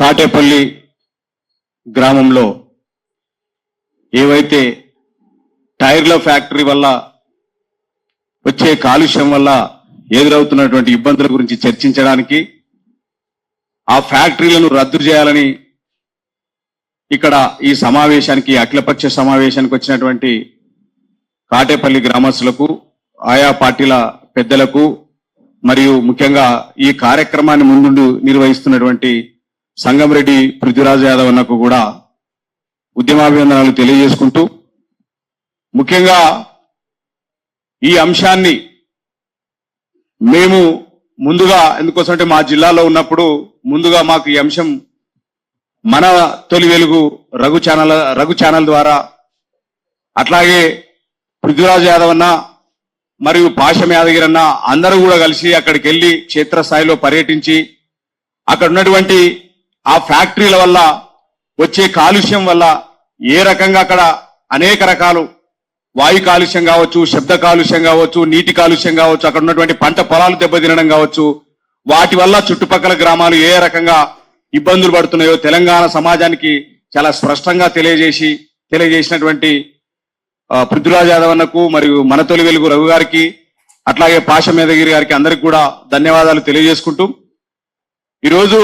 కాటేపల్లి గ్రామంలో ఏవైతే టైర్ల ఫ్యాక్టరీ వల్ల వచ్చే కాలుష్యం వల్ల ఎదురవుతున్నటువంటి ఇబ్బందుల గురించి చర్చించడానికి ఆ ఫ్యాక్టరీలను రద్దు చేయాలని ఇక్కడ ఈ సమావేశానికి అఖిలపక్ష సమావేశానికి వచ్చినటువంటి కాటేపల్లి గ్రామస్తులకు ఆయా పార్టీల పెద్దలకు మరియు ముఖ్యంగా ఈ కార్యక్రమాన్ని ముందుండు నిర్వహిస్తున్నటువంటి సంగంరెడ్డి పృథ్వీరాజ్ యాదవ్ అన్నకు కూడా ఉద్యమాభివందనాలు తెలియజేసుకుంటూ ముఖ్యంగా ఈ అంశాన్ని మేము ముందుగా ఎందుకోసమంటే మా జిల్లాలో ఉన్నప్పుడు ముందుగా మాకు ఈ అంశం మన తొలి వెలుగు రఘు ఛానల్ రఘు ఛానల్ ద్వారా అట్లాగే పృథ్వీరాజ్ యాదవ్ అన్న మరియు పాశం యాదగిరి అన్న అందరూ కూడా కలిసి అక్కడికి వెళ్ళి క్షేత్రస్థాయిలో పర్యటించి అక్కడ ఉన్నటువంటి ఆ ఫ్యాక్టరీల వల్ల వచ్చే కాలుష్యం వల్ల ఏ రకంగా అక్కడ అనేక రకాలు వాయు కాలుష్యం కావచ్చు శబ్ద కాలుష్యం కావచ్చు నీటి కాలుష్యం కావచ్చు అక్కడ ఉన్నటువంటి పంట పొలాలు దెబ్బతినడం కావచ్చు వాటి వల్ల చుట్టుపక్కల గ్రామాలు ఏ రకంగా ఇబ్బందులు పడుతున్నాయో తెలంగాణ సమాజానికి చాలా స్పష్టంగా తెలియజేసి తెలియజేసినటువంటి పృథ్వీరాజ్ యాదవ్ అన్నకు మరియు మన తొలి వెలుగు రఘు గారికి అట్లాగే పాష మేధగిరి గారికి అందరికి కూడా ధన్యవాదాలు తెలియజేసుకుంటూ ఈరోజు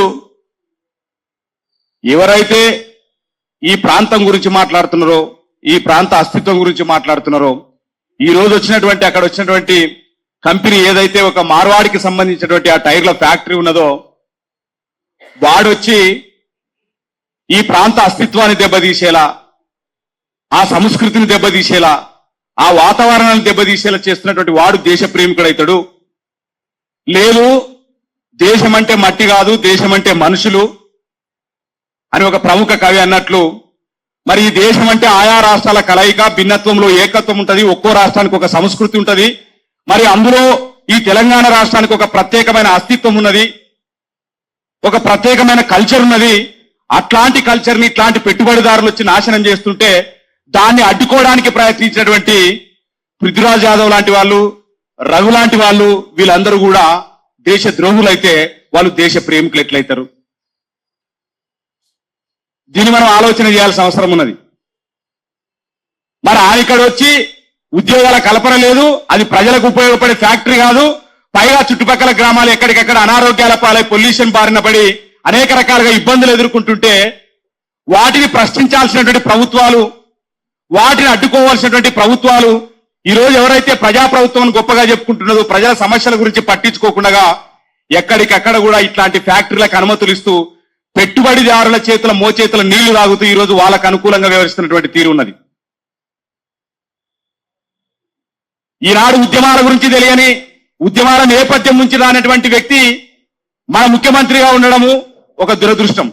ఎవరైతే ఈ ప్రాంతం గురించి మాట్లాడుతున్నారో ఈ ప్రాంత అస్తిత్వం గురించి మాట్లాడుతున్నారో ఈ రోజు వచ్చినటువంటి అక్కడ వచ్చినటువంటి కంపెనీ ఏదైతే ఒక మార్వాడికి సంబంధించినటువంటి ఆ టైర్ల ఫ్యాక్టరీ ఉన్నదో వాడొచ్చి ఈ ప్రాంత అస్తిత్వాన్ని దెబ్బతీసేలా ఆ సంస్కృతిని దెబ్బతీసేలా ఆ వాతావరణాన్ని దెబ్బతీసేలా చేస్తున్నటువంటి వాడు దేశ ప్రేమికుడైతాడు. లేదు దేశం అంటే మట్టి కాదు దేశం అంటే మనుషులు అని ఒక ప్రముఖ కవి అన్నట్లు మరి ఈ దేశం అంటే ఆయా రాష్ట్రాల కలయిక భిన్నత్వంలో ఏకత్వం ఉంటుంది ఒక్కో రాష్ట్రానికి ఒక సంస్కృతి ఉంటుంది. మరి అందులో ఈ తెలంగాణ రాష్ట్రానికి ఒక ప్రత్యేకమైన అస్తిత్వం ఉన్నది ఒక ప్రత్యేకమైన కల్చర్ ఉన్నది. అట్లాంటి కల్చర్ని ఇట్లాంటి పెట్టుబడిదారులు వచ్చి నాశనం చేస్తుంటే దాన్ని అడ్డుకోవడానికి ప్రయత్నించినటువంటి పృథ్వీరాజ్ యాదవ్ లాంటి వాళ్ళు రఘు లాంటి వాళ్ళు వీళ్ళందరూ కూడా దేశ ద్రోహులైతే వాళ్ళు దేశ ప్రేమికులు ఎట్లయితారు? దీన్ని మనం ఆలోచన చేయాల్సిన అవసరం ఉన్నది. మరి ఆయన ఇక్కడ వచ్చి ఉద్యోగాల కల్పన లేదు అది ప్రజలకు ఉపయోగపడే ఫ్యాక్టరీ కాదు పైగా చుట్టుపక్కల గ్రామాలు ఎక్కడికెక్కడ అనారోగ్యాల పాలై పొల్యూషన్ బారిన పడి అనేక రకాలుగా ఇబ్బందులు ఎదుర్కొంటుంటే వాటిని ప్రశ్నించాల్సినటువంటి ప్రభుత్వాలు వాటిని అడ్డుకోవాల్సినటువంటి ప్రభుత్వాలు ఈ రోజు ఎవరైతే ప్రజా ప్రభుత్వం గొప్పగా చెప్పుకుంటున్నదో ప్రజల సమస్యల గురించి పట్టించుకోకుండా ఎక్కడికక్కడ కూడా ఇట్లాంటి ఫ్యాక్టరీలకు అనుమతులు ఇస్తూ పెట్టుబడిదారుల చేతుల మోచేతుల నీళ్ళు తాగుతూ ఈ రోజు వాళ్ళకు అనుకూలంగా వ్యవహరిస్తున్నటువంటి తీరు ఉన్నది. ఈనాడు ఉద్యమాల గురించి తెలియని ఉద్యమాల నేపథ్యం నుంచి రానటువంటి వ్యక్తి మన ముఖ్యమంత్రిగా ఉండడము ఒక దురదృష్టం.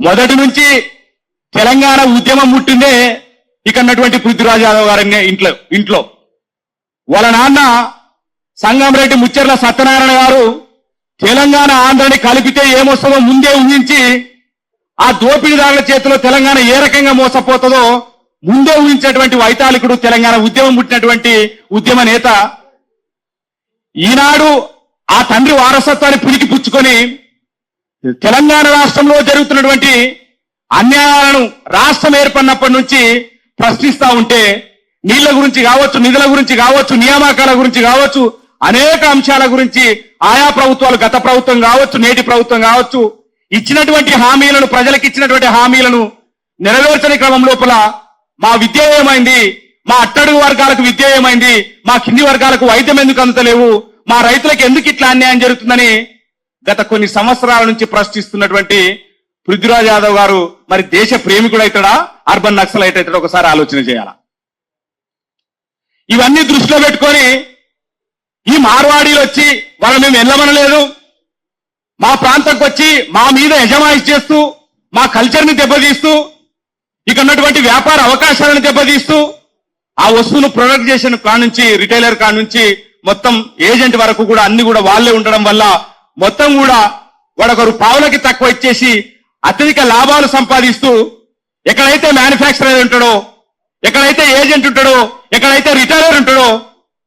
మొదటి నుంచి తెలంగాణ ఉద్యమం ముట్టిందే ఇక్కడ పృథ్వీరాజ్ యాదవ్ గారి ఇంట్లో ఇంట్లో. వాళ్ళ నాన్న సంగంరెడ్డి ముచ్చర్ల సత్యనారాయణ గారు తెలంగాణ ఆంధ్రని కలిపితే ఏమొస్తుందో ముందే ఊహించి ఆ దోపిడీదారుల చేతిలో తెలంగాణ ఏ రకంగా మోసపోతుందో ముందే ఊహించినటువంటి వైతాళికుడు తెలంగాణ ఉద్యమం పుట్టినటువంటి ఉద్యమ నేత ఈనాడు ఆ తండ్రి వారసత్వాన్ని పులికి పుచ్చుకొని తెలంగాణ రాష్ట్రంలో జరుగుతున్నటువంటి అన్యాయాలను రాష్ట్రం ఏర్పడినప్పటి నుంచి ప్రశ్నిస్తా ఉంటే నీళ్ళ గురించి కావచ్చు నిధుల గురించి కావచ్చు నియామకాల గురించి కావచ్చు అనేక అంశాల గురించి ఆయా ప్రభుత్వాలు గత ప్రభుత్వం కావచ్చు నేటి ప్రభుత్వం కావచ్చు ఇచ్చినటువంటి హామీలను ప్రజలకు ఇచ్చినటువంటి హామీలను నెరవేర్చని క్రమం లోపల మా విద్య ఏమైంది? మా అట్టడుగు వర్గాలకు విద్య ఏమైంది? మా కింది వర్గాలకు వైద్యం ఎందుకు అందుతలేవు? మా రైతులకు ఎందుకు ఇట్లా అన్యాయం జరుగుతుందని గత కొన్ని సంవత్సరాల నుంచి ప్రశ్నిస్తున్నటువంటి పృథ్వీరాజ్ యాదవ్ గారు మరి దేశ ప్రేమికుడు అవుతాడా? అర్బన్ నక్సల్ అవుతాడా? ఒకసారి ఆలోచన చేయాల? ఇవన్నీ దృష్టిలో పెట్టుకొని ఈ మార్వాడీలు వచ్చి వాళ్ళు మేము వెళ్ళమనలేదు మా ప్రాంతంకి వచ్చి మా మీద యజమాయిష్ చేస్తూ మా కల్చర్ని దెబ్బతీస్తూ ఇక ఉన్నటువంటి వ్యాపార అవకాశాలను దెబ్బతీస్తూ ఆ వస్తువును ప్రొడక్ట్ చేసిన కాడ నుంచి రిటైలర్ కాడ నుంచి మొత్తం ఏజెంట్ వరకు కూడా అన్ని కూడా వాళ్ళే ఉండడం వల్ల మొత్తం కూడా వాడొకరు పావులకి తక్కువ ఇచ్చేసి అత్యధిక లాభాలు సంపాదిస్తూ ఎక్కడైతే మ్యానుఫ్యాక్చరర్ ఉంటాడో ఎక్కడైతే ఏజెంట్ ఉంటాడో ఎక్కడైతే రిటైలర్ ఉంటాడో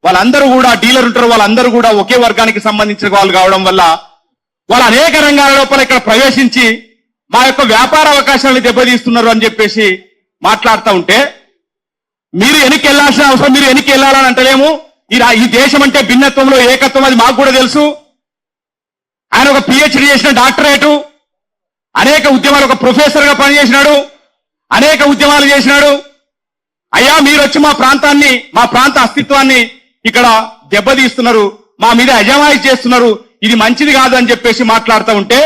వాళ్ళందరూ కూడా డీలర్ ఉంటారు వాళ్ళందరూ కూడా ఒకే వర్గానికి సంబంధించిన వాళ్ళు కావడం వల్ల వాళ్ళు అనేక రంగాల లోపల ఇక్కడ ప్రవేశించి మా యొక్క వ్యాపార అవకాశాలను దెబ్బతీస్తున్నారు అని చెప్పేసి మాట్లాడుతూ ఉంటే మీరు వెనక్కి వెళ్ళాల్సిన అవసరం మీరు వెనక్కి వెళ్ళాలని అంటలేము. ఈ ఈ దేశం అంటే భిన్నత్వంలో ఏకత్వం అది మాకు కూడా తెలుసు. ఆయన ఒక పిహెచ్డి చేసిన డాక్టరేటు. అనేక ఉద్యమాలు ఒక ప్రొఫెసర్గా పనిచేసినాడు. అనేక ఉద్యమాలు చేసినాడు. అయ్యా మీరు వచ్చి మా ప్రాంతాన్ని మా ప్రాంత అస్తిత్వాన్ని ఇక్కడ దెబ్బతీస్తున్నారు మా మీద అజమాయి చేస్తున్నారు ఇది మంచిది కాదు అని చెప్పేసి మాట్లాడుతూ ఉంటే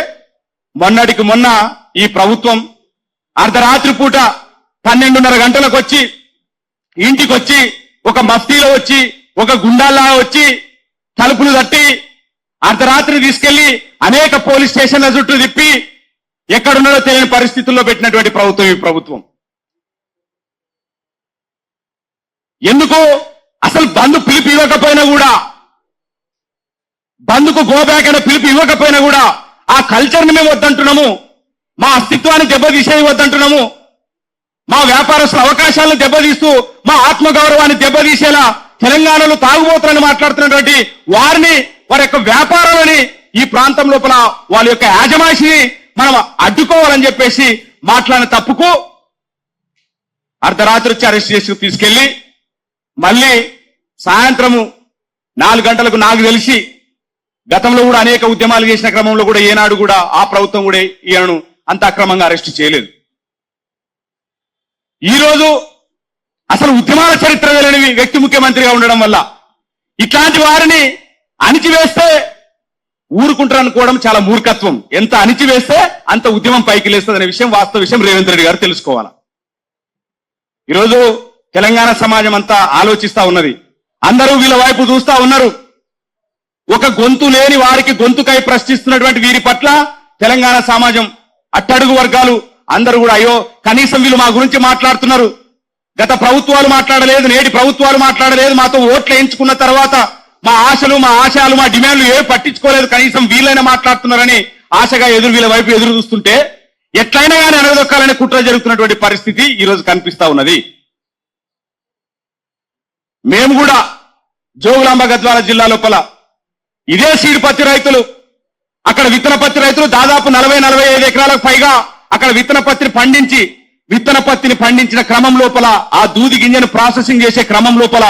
మొన్నటికి మొన్న ఈ ప్రభుత్వం అర్ధరాత్రి పూట పన్నెండున్నర గంటలకు వచ్చి ఇంటికొచ్చి ఒక మస్తీలో వచ్చి ఒక గుండాల్లా వచ్చి తలుపులు తట్టి అర్ధరాత్రి తీసుకెళ్ళి అనేక పోలీస్ స్టేషన్ల చుట్టూ తిప్పి ఎక్కడున్నాడో తెలియని పరిస్థితుల్లో పెట్టినటువంటి ప్రభుత్వం ఈ ప్రభుత్వం. ఎందుకు అసలు బంధు పిలుపు ఇవ్వకపోయినా కూడా బంధుకు గోబ్యాక్ అనే పిలుపు ఇవ్వకపోయినా కూడా ఆ కల్చర్ని మేము వద్దంటున్నాము. మా అస్తిత్వాన్ని దెబ్బతీసేది వద్దంటున్నాము. మా వ్యాపారస్తుల అవకాశాలను దెబ్బతీస్తూ మా ఆత్మగౌరవాన్ని దెబ్బతీసేలా తెలంగాణలో తాగుబోతులని మాట్లాడుతున్నటువంటి వారిని వారి యొక్క వ్యాపారాలని ఈ ప్రాంతం లోపల వాళ్ళ యొక్క యాజమాషిని మనం అడ్డుకోవాలని చెప్పేసి మాట్లాడిన తప్పుకు అర్ధరాత్రి వచ్చి అరెస్ట్ చేసి తీసుకెళ్ళి మళ్ళీ సాయంత్రము నాలుగు గంటలకు నాకు తెలిసి గతంలో కూడా అనేక ఉద్యమాలు చేసిన క్రమంలో కూడా ఏనాడు కూడా ఆ ప్రభుత్వం కూడా ఈయనను అంత అక్రమంగా అరెస్ట్ చేయలేదు. ఈ రోజు అసలు ఉద్యమాల చరిత్ర తెలియని వ్యక్తి ముఖ్యమంత్రిగా ఉండడం వల్ల ఇట్లాంటి వారిని అణిచివేస్తే ఊరుకుంటారు అనుకోవడం చాలా మూర్ఖత్వం. ఎంత అణిచివేస్తే అంత ఉద్యమం పైకి లేస్తుంది అనే విషయం వాస్తవ విషయం రేవంత్ రెడ్డి గారు తెలుసుకోవాలి? ఈరోజు తెలంగాణ సమాజం అంతా ఆలోచిస్తా ఉన్నది. అందరూ వీళ్ళ వైపు చూస్తా ఉన్నారు. ఒక గొంతు లేని వారికి గొంతుకై ప్రశ్నిస్తున్నటువంటి వీరి పట్ల తెలంగాణ సమాజం అట్టడుగు వర్గాలు అందరూ కూడా అయ్యో కనీసం వీళ్ళు మా గురించి మాట్లాడుతున్నారు. గత ప్రభుత్వాలు మాట్లాడలేదు నేటి ప్రభుత్వాలు మాట్లాడలేదు మాతో ఓట్లు వేయించుకున్న తర్వాత మా ఆశలు మా ఆశయాలు మా డిమాండ్లు ఏ పట్టించుకోలేదు కనీసం వీళ్ళైనా మాట్లాడుతున్నారని ఆశగా ఎదురు వీళ్ళ వైపు ఎదురు చూస్తుంటే ఎట్లయినా కానీ అనగదొక్కాలనే కుట్ర జరుగుతున్నటువంటి పరిస్థితి ఈ రోజు కనిపిస్తా ఉన్నది. మేము కూడా జోగులాంబ గద్వాల జిల్లా లోపల ఇదే సీడ్ పత్తి రైతులు అక్కడ విత్తన పత్తి రైతులు దాదాపు నలభై నలభై ఐదు ఎకరాలకు పైగా అక్కడ విత్తన పత్తిని పండించి విత్తన పత్తిని పండించిన క్రమం లోపల ఆ దూది గింజను ప్రాసెసింగ్ చేసే క్రమం లోపల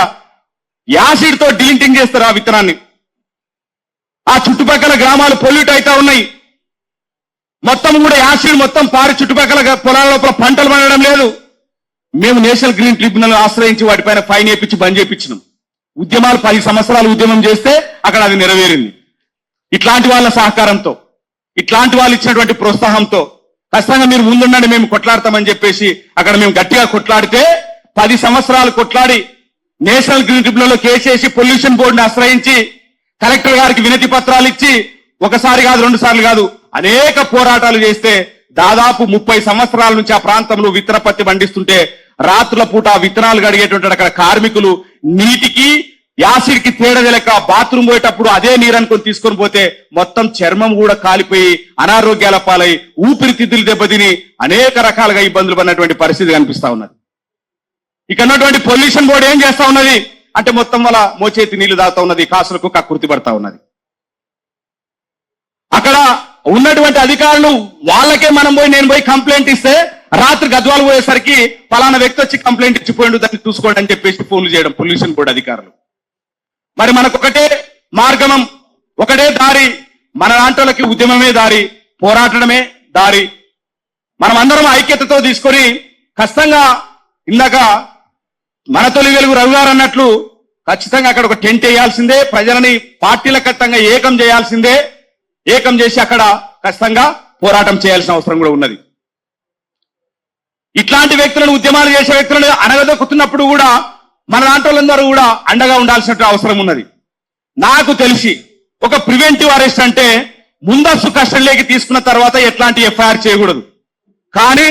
యాసిడ్తో డీలింటింగ్ చేస్తారు ఆ విత్తనాన్ని. ఆ చుట్టుపక్కల గ్రామాలు పొల్యూట్ అవుతా ఉన్నాయి. మొత్తం కూడా యాసిడ్ మొత్తం పారి చుట్టుపక్కల పొలాల లోపల పంటలు పండడం లేదు. మేము నేషనల్ గ్రీన్ ట్రిబ్యునల్ ఆశ్రయించి వాటిపైన ఫైన్ వేయించి బంద్ చేయించినాం ఉద్యమాలు పది సంవత్సరాలు ఉద్యమం చేస్తే అక్కడ అది నెరవేరింది. ఇట్లాంటి వాళ్ళ సహకారంతో ఇట్లాంటి వాళ్ళు ఇచ్చినటువంటి ప్రోత్సాహంతో ఖచ్చితంగా మీరు ముందుండండి మేము కొట్లాడతామని చెప్పేసి అక్కడ మేము గట్టిగా కొట్లాడితే పది సంవత్సరాలు కొట్లాడి నేషనల్ గ్రీన్ ట్రిబ్యునల్లో కేసేసి పొల్యూషన్ బోర్డుని ఆశ్రయించి కలెక్టర్ గారికి వినతి పత్రాలు ఇచ్చి ఒకసారి కాదు రెండు సార్లు కాదు అనేక పోరాటాలు చేస్తే దాదాపు ముప్పై సంవత్సరాల నుంచి ఆ ప్రాంతంలో విత్తన పత్తి పండిస్తుంటే రాత్రుల పూట విత్తనాలు గడిగేటువంటి అక్కడ కార్మికులు నీటికి యాసిడ్కి తేడా బాత్రూమ్ పోయేటప్పుడు అదే నీరు అనుకొని తీసుకొని పోతే మొత్తం చర్మం కూడా కాలిపోయి అనారోగ్యాల పాలై ఊపిరితిత్తులు దెబ్బతిని అనేక రకాలుగా ఇబ్బందులు పడినటువంటి పరిస్థితి కనిపిస్తా ఉన్నది. ఇక్కడ ఉన్నటువంటి పొల్యూషన్ బోర్డు ఏం చేస్తా ఉన్నది? అంటే మొత్తం వల్ల మోచేతి నీళ్ళు తాగుతా ఉన్నది కాసులకు కక్కుర్తి పడతా ఉన్నది. అక్కడ ఉన్నటువంటి అధికారులు వాళ్ళకే మనం పోయి నేను పోయి కంప్లైంట్ ఇస్తే రాత్రి గద్వాలు పోయేసరికి ఫలానా వ్యక్తి వచ్చి కంప్లైంట్ ఇచ్చిపోయిండు దాన్ని చూసుకోండి అని చెప్పేసి ఫోన్లు చేయడం పొల్యూషన్ బోర్డు అధికారులు. మరి మనకు ఒకటే మార్గమం ఒకటే దారి మన లాంటి ఉద్యమమే దారి పోరాటమే దారి. మనం అందరం ఐక్యతతో తీసుకొని ఖచ్చితంగా ఇందాక మన తొలి వెలుగు రవి గారు అన్నట్లు ఖచ్చితంగా అక్కడ ఒక టెంట్ వేయాల్సిందే ప్రజలని పార్టీల కట్టంగా ఏకం చేయాల్సిందే. ఏకం చేసి అక్కడ ఖచ్చితంగా పోరాటం చేయాల్సిన అవసరం కూడా ఉన్నది. ఇట్లాంటి వ్యక్తులను ఉద్యమాలు చేసే వ్యక్తులను అనగదొక్కుతున్నప్పుడు కూడా మన లాంటి వాళ్ళందరూ కూడా అండగా ఉండాల్సిన అవసరం ఉన్నది. నాకు తెలిసి ఒక ప్రివెంటివ్ అరెస్ట్ అంటే ముందస్తు కస్టడీలోకి తీసుకున్న తర్వాత ఎట్లాంటి ఎఫ్ఐఆర్ చేయకూడదు. కానీ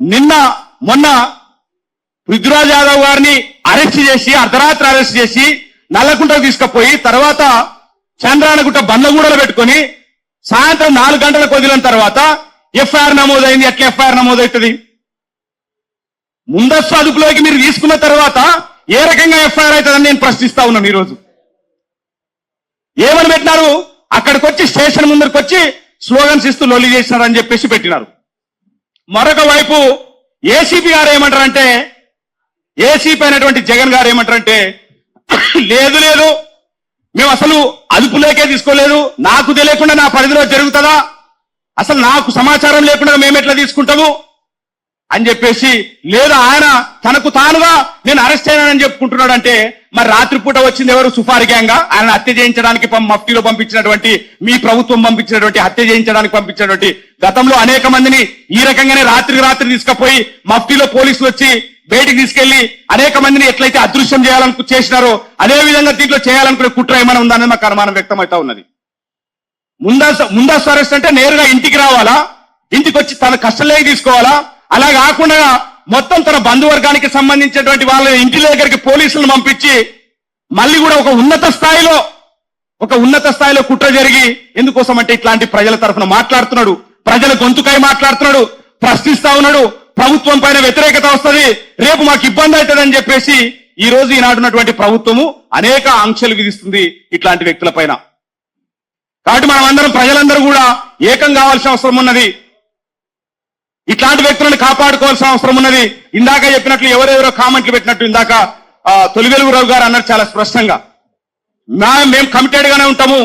నిన్న మొన్న పృథ్వరాజ్ యాదవ్ గారిని అరెస్ట్ చేసి అర్ధరాత్రి అరెస్ట్ చేసి నల్లకుంటకు తీసుకుపోయి తర్వాత చంద్రానగుట్ట బండ్లగూడలో పెట్టుకొని సాయంత్రం నాలుగు గంటలకు వదిలిన తర్వాత ఎఫ్ఐఆర్ నమోదైంది. ఎట్లా ఎఫ్ఐఆర్ నమోదవుతుంది ముందస్తు అదుపులోకి మీరు తీసుకున్న తర్వాత ఏ రకంగా ఎఫ్ఐఆర్ అవుతుందని నేను ప్రశ్నిస్తా ఉన్నాను ఈరోజు. ఏమని పెట్టినారు? అక్కడికి వచ్చి స్టేషన్ ముందరికి వచ్చి స్లోగన్స్ ఇస్తూ లొల్లి చేసినారని చెప్పేసి పెట్టినారు. మరొక వైపు ఏసీపీ గారు ఏమంటారంటే ఏసీపీ అయినటువంటి జగన్ గారు ఏమంటారంటే లేదు లేదు మేము అసలు అదుపులోకే తీసుకోలేదు. నాకు తెలియకుండా నా పరిధిలో జరుగుతుందా? అసలు నాకు సమాచారం లేకుండా మేము ఎట్లా తీసుకుంటాము? అని చెప్పేసి లేదా ఆయన తనకు తానుగా నేను అరెస్ట్ అయినానని చెప్పుకుంటున్నాడు అంటే మరి రాత్రిపూట వచ్చింది ఎవరు? సుఫారి గ్యాంగ్ ఆయన హత్య చేయించడానికి మఫ్టీలో పంపించినటువంటి మీ ప్రభుత్వం పంపించినటువంటి హత్య చేయించడానికి పంపించినటువంటి గతంలో అనేక మందిని ఈ రకంగానే రాత్రికి రాత్రి తీసుకుపోయి మఫ్టీలో పోలీసులు వచ్చి బయటికి తీసుకెళ్ళి అనేక మందిని ఎట్లయితే అదృశ్యం చేయాలను చేసినారో అదే విధంగా దీంట్లో చేయాలనుకునే కుట్ర ఏమైనా ఉందనేది మాకు అనుమానం వ్యక్తమవుతా ఉన్నది. ముందస్తు ముందస్తు అరెస్ట్ అంటే నేరుగా ఇంటికి రావాలా? ఇంటికి వచ్చి తన కష్టంలోకి తీసుకోవాలా? అలా కాకుండా మొత్తం తన బంధువర్గానికి సంబంధించినటువంటి వాళ్ళ ఇంటి దగ్గరికి పోలీసులను పంపించి మళ్ళీ కూడా ఒక ఉన్నత స్థాయిలో ఒక ఉన్నత స్థాయిలో కుట్ర జరిగి ఎందుకోసం అంటే ఇట్లాంటి ప్రజల తరఫున మాట్లాడుతున్నాడు. ప్రజల గొంతుకై మాట్లాడుతున్నాడు. ప్రశ్నిస్తా ఉన్నాడు. ప్రభుత్వం పైన వ్యతిరేకత వస్తుంది రేపు మాకు ఇబ్బంది అవుతుందని చెప్పేసి ఈ రోజు ఈనాడున్నటువంటి ప్రభుత్వము అనేక ఆంక్షలు విధిస్తుంది ఇట్లాంటి వ్యక్తుల పైన. కాబట్టి మనం అందరం ప్రజలందరూ కూడా ఏకం కావాల్సిన అవసరం ఉన్నది. ఇట్లాంటి వ్యక్తులను కాపాడుకోవాల్సిన అవసరం ఉన్నది. ఇందాక చెప్పినట్లు ఎవరెవరో కామెంట్లు పెట్టినట్టు ఇందాక తొలివెలుగురావు తొలి గారు అన్నారు చాలా స్పష్టంగా. మా మేము కమిటెడ్ గానే ఉంటాము.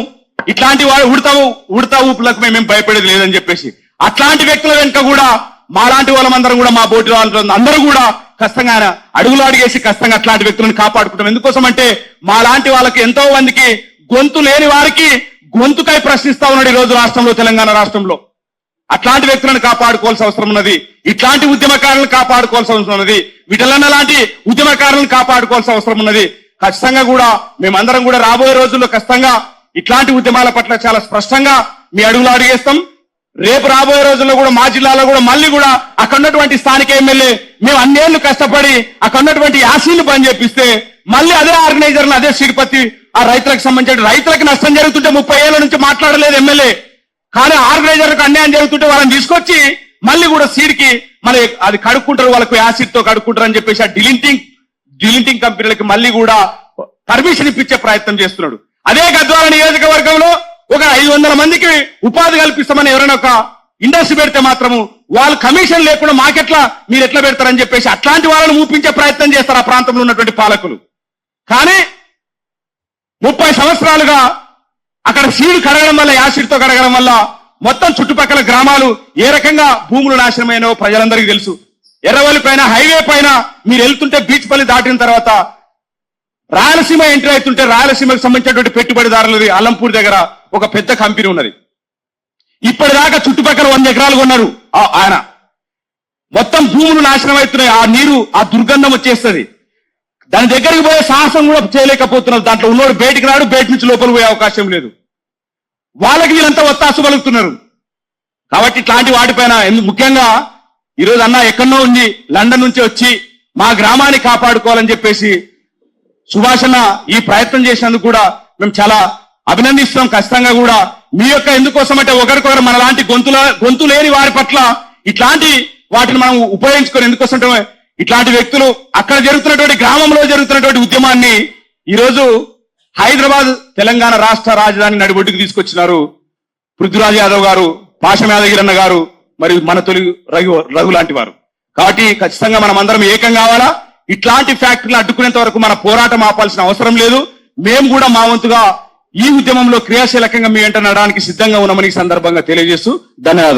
ఇట్లాంటి వాడు ఉడతావు ఉడతా ఊపులకు మేము భయపడేది లేదని చెప్పేసి. అట్లాంటి వ్యక్తుల వెనుక కూడా మాలాంటి వాళ్ళమందరం కూడా మా బోటి వాళ్ళు అందరూ కూడా కష్టంగా అడుగులు అడిగేసి కష్టంగా అట్లాంటి వ్యక్తులను కాపాడుకుంటాం. ఎందుకోసం అంటే మాలాంటి వాళ్ళకి ఎంతో మందికి గొంతు లేని వారికి గొంతుకై ప్రశ్నిస్తా ఉన్నాడు ఈ రోజు రాష్ట్రంలో తెలంగాణ రాష్ట్రంలో. అట్లాంటి వ్యక్తులను కాపాడుకోవాల్సిన అవసరం ఉన్నది. ఇట్లాంటి ఉద్యమకారులను కాపాడుకోవాల్సిన అవసరం ఉన్నది. విటలన్న లాంటి ఉద్యమకారులను కాపాడుకోవాల్సిన అవసరం ఉన్నది. ఖచ్చితంగా కూడా మేమందరం కూడా రాబోయే రోజుల్లో ఖచ్చితంగా ఇట్లాంటి ఉద్యమాల పట్ల చాలా స్పష్టంగా మీ అడుగులు అడిగేస్తాం. రేపు రాబోయే రోజుల్లో కూడా మా జిల్లాలో కూడా మళ్ళీ కూడా అక్కడ ఉన్నటువంటి స్థానిక ఎమ్మెల్యే మేము అన్నేళ్ళు కష్టపడి అక్కడ ఉన్నటువంటి యాసీలు పని చేపిస్తే మళ్ళీ అదే ఆర్గనైజర్లు అదే శ్రీపతి ఆ రైతులకు సంబంధించిన రైతులకు నష్టం జరుగుతుంటే ముప్పై ఏళ్ళ నుంచి మాట్లాడలేదు ఎమ్మెల్యే. కానీ ఆర్గనైజర్లకు అన్యాయం జరుగుతుంటే వాళ్ళని తీసుకొచ్చి మళ్ళీ కూడా సీడ్కి మన అది కడుక్కుంటారు వాళ్ళకు యాసిడ్తో కడుక్కుంటారు అని చెప్పేసి ఆ డిలింటింగ్ డిలింటింగ్ కంపెనీలకి మళ్ళీ కూడా పర్మిషన్ ఇప్పించే ప్రయత్నం చేస్తున్నాడు. అదే గద్వాల నియోజకవర్గంలో ఒక ఐదు వందల మందికి ఉపాధి కల్పిస్తామని ఎవరైనా ఒక ఇండస్ట్రీ పెడితే మాత్రము వాళ్ళు కమిషన్ లేకుండా మాకెట్లా మీరు ఎట్లా పెడతారని చెప్పేసి అట్లాంటి వాళ్ళని ఊపించే ప్రయత్నం చేస్తారు ఆ ప్రాంతంలో ఉన్నటువంటి పాలకులు. కానీ ముప్పై సంవత్సరాలుగా అక్కడ సీడు కడగడం వల్ల యాసిడ్తో కడగడం వల్ల మొత్తం చుట్టుపక్కల గ్రామాలు ఏ రకంగా భూములు నాశనమైనవో ప్రజలందరికీ తెలుసు. ఎర్రవల్లి పైన హైవే పైన మీరు వెళ్తుంటే బీచ్ పల్లి దాటిన తర్వాత రాయలసీమ ఎంట్రీ అవుతుంటే రాయలసీమకు సంబంధించినటువంటి పెట్టుబడిదారులది అల్లంపూర్ దగ్గర ఒక పెద్ద కంపెనీ ఉన్నది. ఇప్పటిదాకా చుట్టుపక్కల వంద ఎకరాలు కొన్నారు ఆ- ఆయన. మొత్తం భూములు నాశనం అవుతున్నాయి. ఆ నీరు ఆ దుర్గంధం వచ్చేస్తుంది. దాని దగ్గరికి పోయే సాహసం కూడా చేయలేకపోతున్నారు. దాంట్లో ఉన్నోడు బయటికి రాడు బయట నుంచి లోపల పోయే అవకాశం లేదు. వాళ్ళకి వీళ్ళంతా ఒత్తాసు పలుకుతున్నారు. కాబట్టి ఇట్లాంటి వాటిపైన ముఖ్యంగా ఈరోజు అన్న ఎక్కడో ఉంది లండన్ నుంచి వచ్చి మా గ్రామాన్ని కాపాడుకోవాలని చెప్పేసి సుభాషణ ఈ ప్రయత్నం చేసినందుకు కూడా మేము చాలా అభినందిస్తాం ఖచ్చితంగా కూడా. మీ యొక్క ఎందుకోసం అంటే ఒకరికొకరు మన లాంటి గొంతుల గొంతు లేని వారి పట్ల ఇట్లాంటి వాటిని మనం ఉపయోగించుకొని ఎందుకోసం ఇట్లాంటి వ్యక్తులు అక్కడ జరుగుతున్నటువంటి గ్రామంలో జరుగుతున్నటువంటి ఉద్యమాన్ని ఈరోజు హైదరాబాద్ తెలంగాణ రాష్ట్ర రాజధాని నడిబొడ్డుకు తీసుకొచ్చినారు పృథ్వీరాజ్ యాదవ్ గారు పాషం యాదగిరన్న గారు మరియు మన తొలి రఘు రఘు లాంటి వారు. కాబట్టి ఖచ్చితంగా మనం అందరం ఏకం కావాలా? ఇట్లాంటి ఫ్యాక్టరీలు అడ్డుకునేంత వరకు మన పోరాటం ఆపాల్సిన అవసరం లేదు. మేము కూడా మా వంతుగా ఈ ఉద్యమంలో క్రియాశీలకంగా మీ వెంట నడడానికి సిద్ధంగా ఉన్నామని సందర్భంగా తెలియజేస్తూ ధన్యవాదాలు